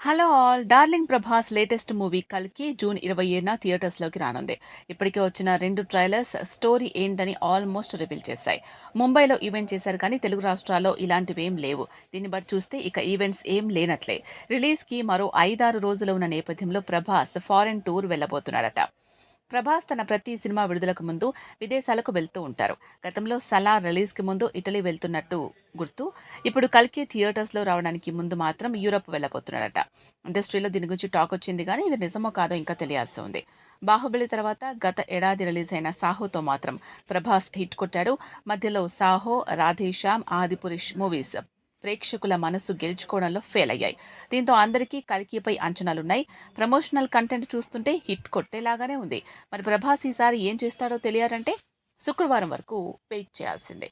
Hello all. Darling Prabhas latest movie కల్కి June ఇరవై ఏడున థియేటర్స్లోకి రానుంది. ఇప్పటికే వచ్చిన రెండు ట్రైలర్స్ స్టోరీ ఏంటని ఆల్మోస్ట్ రివీల్ చేశాయి. ముంబైలో ఈవెంట్ చేశారు కానీ తెలుగు రాష్ట్రాల్లో ఇలాంటివి ఏం లేవు. దీన్ని బట్టి చూస్తే ఇక ఈవెంట్స్ ఏం లేనట్లే. రిలీజ్కి మరో ఐదారు రోజులు ఉన్న నేపథ్యంలో ప్రభాస్ ఫారెన్ టూర్ వెళ్ళబోతున్నాడట. ప్రభాస్ తన ప్రతి సినిమా విడుదలకు ముందు విదేశాలకు వెళ్తూ ఉంటారు. గతంలో సలా రిలీజ్కి ముందు ఇటలీ వెళ్తున్నట్టు గుర్తు. ఇప్పుడు కల్కి థియేటర్స్లో రావడానికి ముందు మాత్రం యూరప్ వెళ్ళబోతున్నాడట. ఇండస్ట్రీలో దీని గురించి టాక్ వచ్చింది కానీ ఇది నిజమో కాదో ఇంకా తెలియాల్సి ఉంది. బాహుబలి తర్వాత గత ఏడాది రిలీజ్ అయిన సాహోతో మాత్రం ప్రభాస్ హిట్ కొట్టాడు. మధ్యలో సాహో రాధేశ్యామ్ ఆదిపురుష్ మూవీస్ ప్రేక్షకుల మనసు గెలుచుకోవడంలో ఫెయిల్ అయ్యాయి. దీంతో అందరికీ కల్కిపై అంచనాలున్నాయి. ప్రమోషనల్ కంటెంట్ చూస్తుంటే హిట్ కొట్టేలాగానే ఉంది. మరి ప్రభాస్ ఈసారి ఏం చేస్తాడో తెలియాలంటే శుక్రవారం వరకు వెయిట్ చేయాల్సిందే.